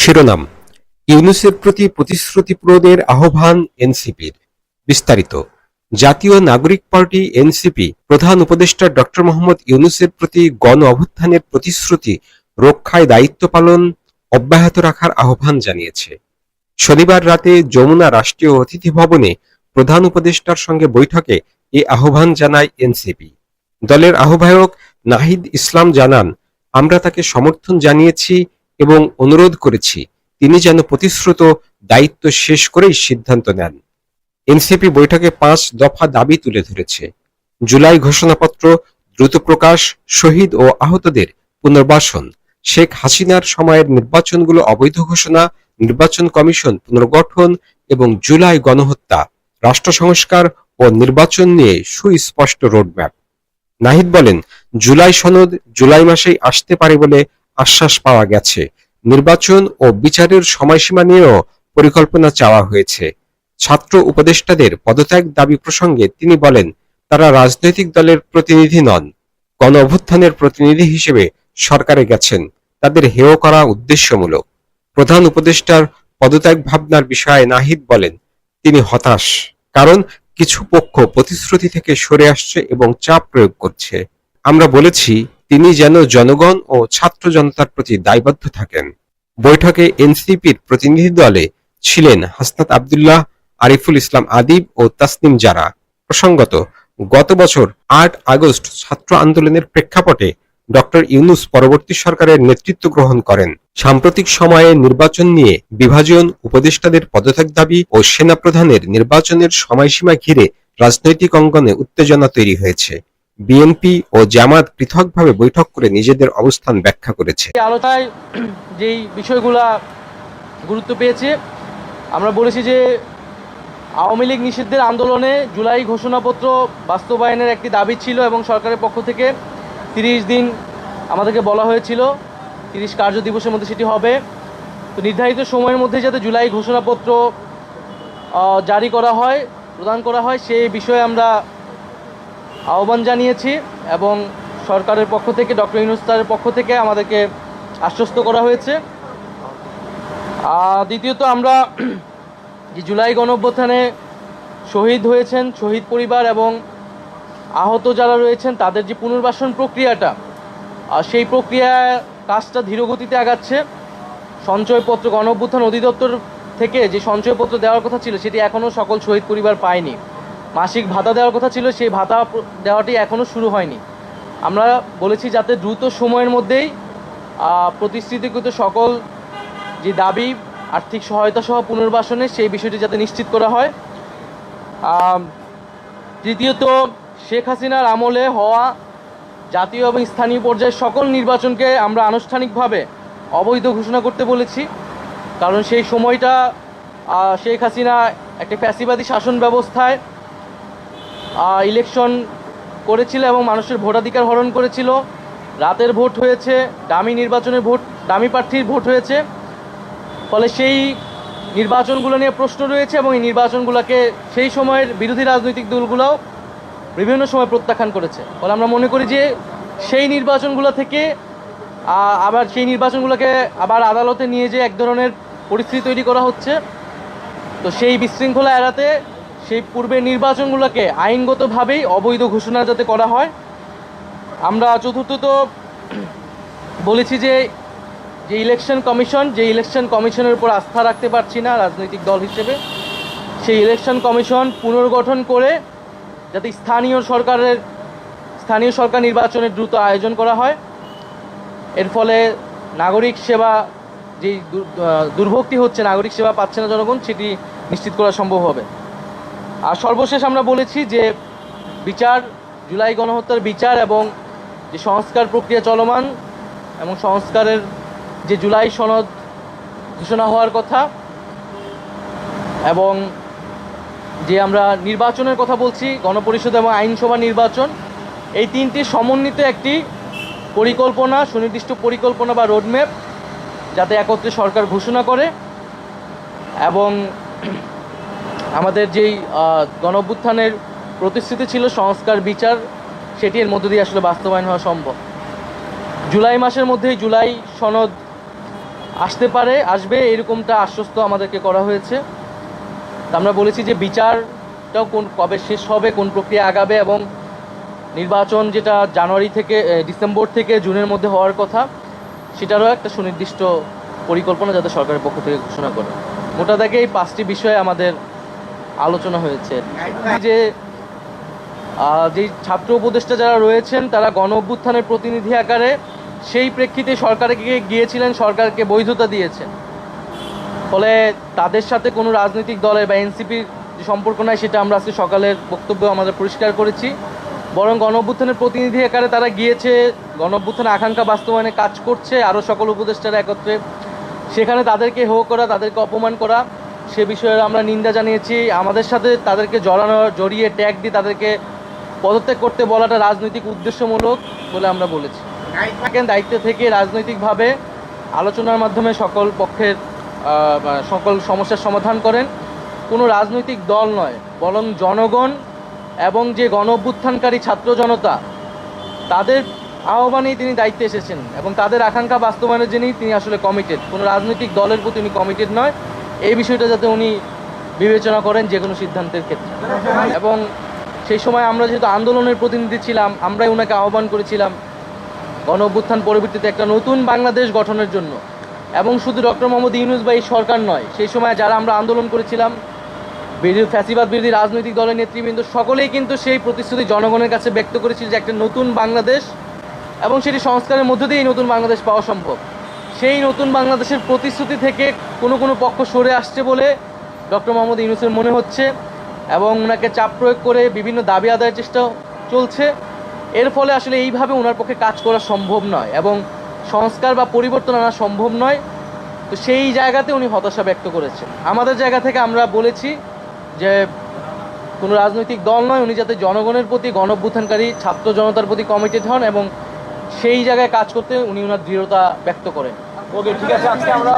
শিরোনাম, ইউনুসের প্রতি প্রতিশ্রুতি পূরণের আহ্বান এনসিপির। বিস্তারিত, জাতীয় নাগরিক পার্টি এনসিপি প্রধান উপদেষ্টা ডক্টর মোহাম্মদ ইউনুসের প্রতি গণ অভ্যুত্থানের প্রতিশ্রুতি রক্ষায় দায়িত্ব পালন অব্যাহত রাখার আহ্বান জানিয়েছে। শনিবার রাতে যমুনা রাষ্ট্রীয় অতিথি ভবনে প্রধান উপদেষ্টার সঙ্গে বৈঠকে এ আহ্বান জানায় এনসিপি। দলের আহ্বায়ক নাহিদ ইসলাম জানান, আমরা তাকে সমর্থন জানিয়েছি এবং অনুরোধ করেছি, তিনি যেন প্রতিশ্রুত দায়িত্ব শেষ করেই সিদ্ধান্ত নেন। এনসিপি বৈঠকে পাঁচ দফা দাবি তুলে ধরেছে। জুলাই ঘোষণাপত্র, দ্রুত প্রকাশ, শহীদ ও আহতদের পুনর্বাসন, শেখ হাসিনার সময়ের নির্বাচনগুলো অবৈধ ঘোষণা, নির্বাচন কমিশন পুনর্গঠন এবং জুলাই গণহত্যা, রাষ্ট্র সংস্কার ও নির্বাচন নিয়ে সুস্পষ্ট রোডম্যাপ। নাহিদ বলেন, জুলাই সনদ জুলাই মাসেই আসতে পারে বলে আশ্বাস পাওয়া গেছে। নির্বাচন ও বিচারের সময়সীমা নিয়েও পরিকল্পনা চাওয়া হয়েছে। ছাত্র উপদেষ্টাদের পদত্যাগ দাবি প্রসঙ্গে তিনি বলেন, তারা রাজনৈতিক দলের প্রতিনিধি নন। গণ অভ্যুত্থানের প্রতিনিধি হিসেবে সরকারে গেছেন। তাদের হেয় করা উদ্দেশ্যমূলক। প্রধান উপদেষ্টার পদত্যাগ ভাবনার বিষয়ে নাহিদ বলেন, তিনি হতাশ, কারণ কিছু পক্ষ প্রতিশ্রুতি থেকে সরে আসছে এবং চাপ প্রয়োগ করছে। আমরা বলেছি তিনি যেন জনগণ ও ছাত্র জনতার প্রতি দায়বদ্ধ থাকেন। বৈঠকে এনসিপির প্রতিনিধি দলে ছিলেন হাসনাত আবদুল্লাহ, আরিফুল ইসলাম আদিব ও তাসনিম জারা। প্রসঙ্গত, গত বছর আট আগস্ট ছাত্র আন্দোলনের প্রেক্ষাপটে ডক্টর ইউনুস পরবর্তী সরকারের নেতৃত্ব গ্রহণ করেন। সাম্প্রতিক সময়ে নির্বাচন নিয়ে বিভাজন, উপদেষ্টাদের পদত্যাগ দাবি ও সেনাপ্রধানের নির্বাচনের সময়সীমা ঘিরে রাজনৈতিক অঙ্গনে উত্তেজনা তৈরি হয়েছে। বিএনপি ও জামাত পৃথকভাবে বৈঠক করে নিজেদের অবস্থান ব্যাখ্যা করেছে। আলোচনায় যেই বিষয়গুলা গুরুত্ব পেয়েছে, আমরা বলেছি যে আওয়ামী লীগ নিষিদ্ধের আন্দোলনে জুলাই ঘোষণাপত্র বাস্তবায়নের একটি দাবি ছিল এবং সরকারের পক্ষ থেকে তিরিশ দিন আমাদেরকে বলা হয়েছিল, তিরিশ কার্য দিবসের মধ্যে সেটি হবে। তো নির্ধারিত সময়ের মধ্যে যাতে জুলাই ঘোষণাপত্র জারি করা হয়, প্রদান করা হয় সেই বিষয়ে আমরা আহ্বান জানিয়েছি এবং সরকারের পক্ষ থেকে, ডক্টর ইউনুস পক্ষ থেকে আমাদেরকে আশ্বস্ত করা হয়েছে। দ্বিতীয়ত আমরা যে জুলাই গণঅভ্যুত্থানে শহীদ হয়েছেন, শহীদ পরিবার এবং আহত যারা রয়েছেন, তাদের যে পুনর্বাসন প্রক্রিয়াটা সেই প্রক্রিয়া কাজটা ধীরগতিতে আগাচ্ছে। সঞ্চয়পত্র গণ অভ্যুত্থান অধিদপ্তর থেকে যে সঞ্চয়পত্র দেওয়ার কথা ছিল, সেটি এখনও সকল শহীদ পরিবার পায়নি। মাসিক ভাতা দেওয়ার কথা ছিল, সেই ভাতা দেওয়াটি এখনও শুরু হয়নি। আমরা বলেছি যাতে দ্রুত সময়ের মধ্যেই প্রতিশ্রুতিকৃত সকল যে দাবি, আর্থিক সহায়তা সহ পুনর্বাসনে সেই বিষয়টি যাতে নিশ্চিত করা হয়। তৃতীয়ত, শেখ হাসিনার আমলে হওয়া জাতীয় এবং স্থানীয় পর্যায়ে সকল নির্বাচনকে আমরা আনুষ্ঠানিকভাবে অবৈধ ঘোষণা করতে বলেছি। কারণ সেই সময়টা শেখ হাসিনা একটা ফ্যাসিবাদী শাসন ব্যবস্থায় ইলেকশন করেছিল এবং মানুষের ভোটাধিকার হরণ করেছিল। রাতের ভোট হয়েছে, দামি নির্বাচনের ভোট, দামি প্রার্থীর ভোট হয়েছে। ফলে সেই নির্বাচনগুলো নিয়ে প্রশ্ন রয়েছে এবং এই নির্বাচনগুলোকে সেই সময়ের বিরোধী রাজনৈতিক দলগুলোও বিভিন্ন সময় প্রত্যাখ্যান করেছে। ফলে আমরা মনে করি যে সেই নির্বাচনগুলো থেকে আবার সেই নির্বাচনগুলোকে আবার আদালতে নিয়ে যে এক ধরনের পরিস্থিতি তৈরি করা হচ্ছে। তো সেই বিশৃঙ্খলা এড়াতে সেই পূর্বের নির্বাচনগুলোকে আইনগতভাবেই অবৈধ ঘোষণা যাতে করা হয়। আমরা চতুর্থত বলেছি যে যে ইলেকশন কমিশন, যে ইলেকশন কমিশনের উপর আস্থা রাখতে পারছি না রাজনৈতিক দল হিসেবে। সেই ইলেকশন কমিশন পুনর্গঠন করে যাতে স্থানীয় সরকারের, স্থানীয় সরকার নির্বাচনের দ্রুত আয়োজন করা হয়। এর ফলে নাগরিক সেবা যেই দুর্ভক্তি হচ্ছে, নাগরিক সেবা পাচ্ছে না জনগণ, সেটি নিশ্চিত করা সম্ভব হবে। আর সর্বশেষ আমরা বলেছি যে বিচার, জুলাই গণহত্যার বিচার এবং যে সংস্কার প্রক্রিয়া চলমান এবং সংস্কারের যে জুলাই সনদ ঘোষণা হওয়ার কথা এবং যে আমরা নির্বাচনের কথা বলছি, গণপরিষদ এবং আইনসভা নির্বাচন, এই তিনটি সমন্বিত একটি পরিকল্পনা, সুনির্দিষ্ট পরিকল্পনা বা রোডম্যাপ যাতে একত্রে সরকার ঘোষণা করে এবং আমাদের যেই আহ, গণ অভ্যুত্থানের প্রতিশ্রুতি ছিল সংস্কার বিচার সেটি এর মধ্য দিয়ে আসলে বাস্তবায়ন হওয়া সম্ভব। জুলাই মাসের মধ্যেই জুলাই সনদ আসতে পারে আসবে এরকমটা আশ্বস্ত আমাদেরকে করা হয়েছে। আমরা বলেছি যে বিচারটাও কোন কবে শেষ হবে কোন প্রক্রিয়া আগাবে এবং নির্বাচন যেটা জানুয়ারি থেকে ডিসেম্বর থেকে জুনের মধ্যে হওয়ার কথা সেটারও একটা সুনির্দিষ্ট পরিকল্পনা যাতে সরকারের পক্ষ থেকে ঘোষণা করে। মোটা দাগে এই পাঁচটি বিষয়ে আমাদের আলোচনা হয়েছে। যে যেই ছাত্র উপদেষ্টা যারা রয়েছেন, তারা গণ অভ্যুত্থানের প্রতিনিধি আকারে সেই প্রেক্ষিতে সরকারকে গিয়েছিলেন, সরকারকে বৈধতা দিয়েছেন। ফলে তাদের সাথে কোনো রাজনৈতিক দলের বা এনসিপির যে সম্পর্ক নাই, সেটা আমরা আজকে সকালের বক্তব্য আমাদের পরিষ্কার করেছি। বরং গণ অভ্যুত্থানের প্রতিনিধি আকারে তারা গিয়েছে, গণ অভ্যুত্থানের আকাঙ্ক্ষা বাস্তবায়নে কাজ করছে আরও সকল উপদেষ্টারা একত্রে। সেখানে তাদেরকে হো করা, তাদেরকে অপমান করা সে বিষয়ে আমরা নিন্দা জানিয়েছি। আমাদের সাথে তাদেরকে জড়ানো, জড়িয়ে ট্যাগ দিয়ে তাদেরকে পদত্যাগ করতে বলাটা রাজনৈতিক উদ্দেশ্যমূলক বলে আমরা বলেছি। থাকেন দায়িত্ব থেকে রাজনৈতিকভাবে আলোচনার মাধ্যমে সকল পক্ষের সকল সমস্যার সমাধান করেন। কোনো রাজনৈতিক দল নয়, বরং জনগণ এবং যে গণ অভ্যুত্থানকারী ছাত্র জনতা, তাদের আহ্বানেই তিনি দায়িত্বে এসেছেন এবং তাদের আকাঙ্ক্ষা বাস্তবায়নের জন্যই তিনি আসলে কমিটেড কোনো রাজনৈতিক দলের প্রতি উনি কমিটেড নয় এই বিষয়টা যাতে উনি বিবেচনা করেন যে কোনো সিদ্ধান্তের ক্ষেত্রে। এবং সেই সময় আমরা যেহেতু আন্দোলনের প্রতিনিধি ছিলাম, আমরাই ওনাকে আহ্বান করেছিলাম গণ অভ্যুত্থান পরবর্তীতে একটা নতুন বাংলাদেশ গঠনের জন্য। এবং শুধু ডক্টর মোহাম্মদ ইউনুস বা এই সরকার নয়, সেই সময় যারা আমরা আন্দোলন করেছিলাম, বিরোধী ফ্যাসিবাদ, বিরোধী রাজনৈতিক দলের নেতৃবৃন্দ, সকলেই কিন্তু সেই প্রতিশ্রুতি জনগণের কাছে ব্যক্ত করেছিল যে একটা নতুন বাংলাদেশ এবং সেটি সংস্কারের মধ্য দিয়েই নতুন বাংলাদেশ পাওয়া সম্ভব। সেই নতুন বাংলাদেশের প্রতিশ্রুতি থেকে কোনো কোনো পক্ষ সরে আসছে বলে ডক্টর মোহাম্মদ ইউনুসের মনে হচ্ছে এবং ওনাকে চাপ প্রয়োগ করে বিভিন্ন দাবি আদায়ের চেষ্টা চলছে। এর ফলে আসলে এইভাবে ওনার পক্ষে কাজ করা সম্ভব নয় এবং সংস্কার বা পরিবর্তন আনা সম্ভব নয়। তো সেই জায়গাতে উনি হতাশা ব্যক্ত করেছেন। আমাদের জায়গা থেকে আমরা বলেছি যে কোনো রাজনৈতিক দল নয়, উনি যাতে জনগণের প্রতি গণভ্যুত্থানকারী ছাত্র জনতার প্রতি কমিটেড হন এবং সেই জায়গায় কাজ করতে উনি ওনার দৃঢ়তা ব্যক্ত করেন। ওকে ঠিক আছে আজকে আমরা